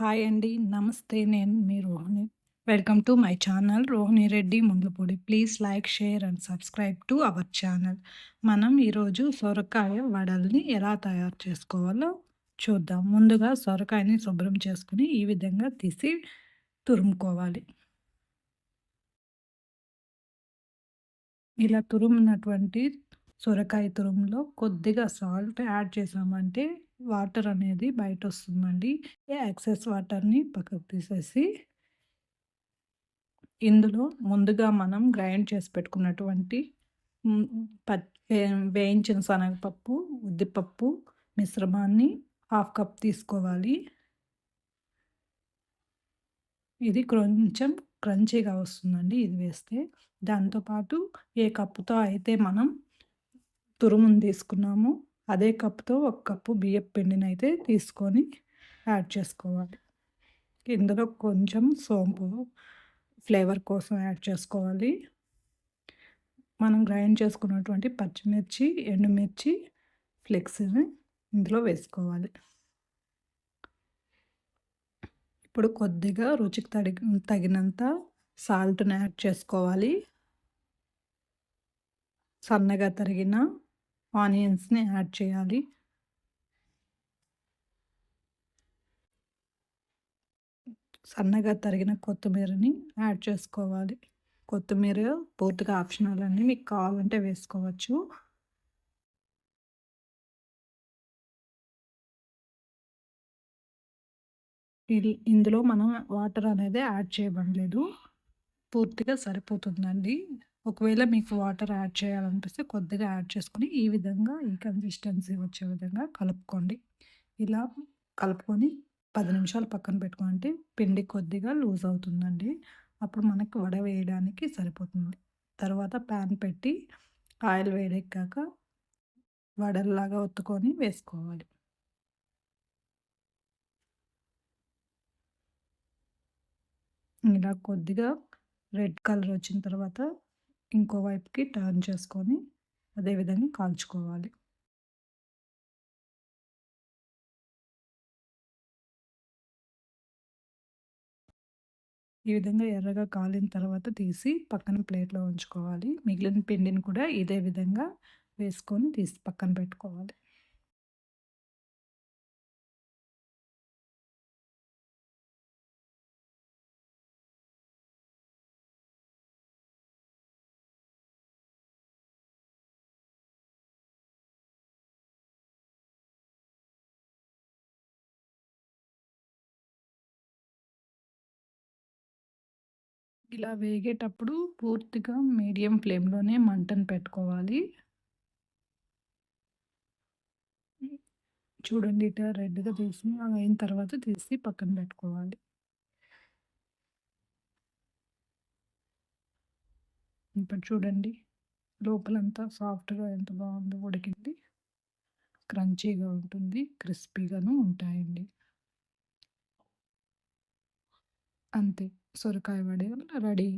Hi అండి. నమస్తే. నేను మీ Rohini. Welcome to my channel Rohini Reddy Mundlapudi. Please like, share and subscribe to our channel. మనం ఈరోజు సొరకాయ వడల్ని ఎలా తయారు చేసుకోవాలో చూద్దాం. ముందుగా సొరకాయని శుభ్రం చేసుకుని ఈ విధంగా తీసి తురుముకోవాలి. ఇలా తురుమునటువంటి సొరకాయ తురుములో కొద్దిగా సాల్ట్ యాడ్ చేసామంటే వాటర్ అనేది బయట వస్తుందండి ఎక్సెస్ వాటర్ని పక్కకు తీసేసి ఇందులో ముందుగా మనం గ్రైండ్ చేసి పెట్టుకున్నటువంటి వేయించిన శనగపప్పు ఉద్దిపప్పు మిశ్రమాన్ని హాఫ్ కప్ తీసుకోవాలి. ఇది కొంచెం క్రంచీగా వస్తుందండి ఇది వేస్తే. దాంతోపాటు ఏ కప్పుతో అయితే మనం తురుమును తీసుకున్నామో అదే కప్తో ఒక కప్పు బియ్యం పిండిని అయితే తీసుకొని యాడ్ చేసుకోవాలి. ఇందులో కొంచెం సోంపు ఫ్లేవర్ కోసం యాడ్ చేసుకోవాలి. మనం గ్రైండ్ చేసుకున్నటువంటి పచ్చిమిర్చి ఎండుమిర్చి ఫ్లెక్స్ని ఇందులో వేసుకోవాలి. ఇప్పుడు కొద్దిగా రుచికి తగి తగినంత సాల్ట్ని యాడ్ చేసుకోవాలి. సన్నగా తరిగిన ఆనియన్స్ని యాడ్ చేయాలి. సన్నగా తరిగిన కొత్తిమీరని యాడ్ చేసుకోవాలి. కొత్తిమీర పూర్తిగా ఆప్షనల్ అండి మీకు కావాలంటే వేసుకోవచ్చు. ఇందులో మనం వాటర్ అనేది యాడ్ చేయబడలేదు. పూర్తిగా సరిపోతుందండి. ఒకవేళ మీకు వాటర్ యాడ్ చేయాలనిపిస్తే కొద్దిగా యాడ్ చేసుకొని ఈ విధంగా ఈ కన్సిస్టెన్సీ వచ్చే విధంగా కలుపుకోండి. ఇలా కలుపుకొని పది నిమిషాలు పక్కన పెట్టుకుంటే పిండి కొద్దిగా లూజ్ అవుతుందండి. అప్పుడు మనకి వడ వేయడానికి సరిపోతుంది. తర్వాత ప్యాన్ పెట్టి ఆయిల్ వేడెక్కాక వడల్లాగా ఒత్తుకొని వేసుకోవాలి. ఇలా కొద్దిగా రెడ్ కలర్ వచ్చిన తర్వాత ఇంకో వైపుకి టర్న్ చేసుకొని అదేవిధంగా కాల్చుకోవాలి. ఈ విధంగా ఎర్రగా కాలిన తర్వాత తీసి పక్కన ప్లేట్లో ఉంచుకోవాలి. మిగిలిన పిండిని కూడా ఇదే విధంగా వేసుకొని తీసి పక్కన పెట్టుకోవాలి. ఇలా వేగేటప్పుడు పూర్తిగా మీడియం ఫ్లేమ్‌లోనే మంటను పెట్టుకోవాలి. చూడండి ఇట్లా రెడ్‌గా తీసి అయిన తర్వాత తీసి పక్కన పెట్టుకోవాలి. ఇప్పుడు చూడండి లోపలంతా సాఫ్ట్‌గా ఎంత బాగుందో ఉడికింది. క్రంచీగా ఉంటుంది. క్రిస్పీగాను ఉంటాయండి. అంతే. సొరకాయ వడ రెడీ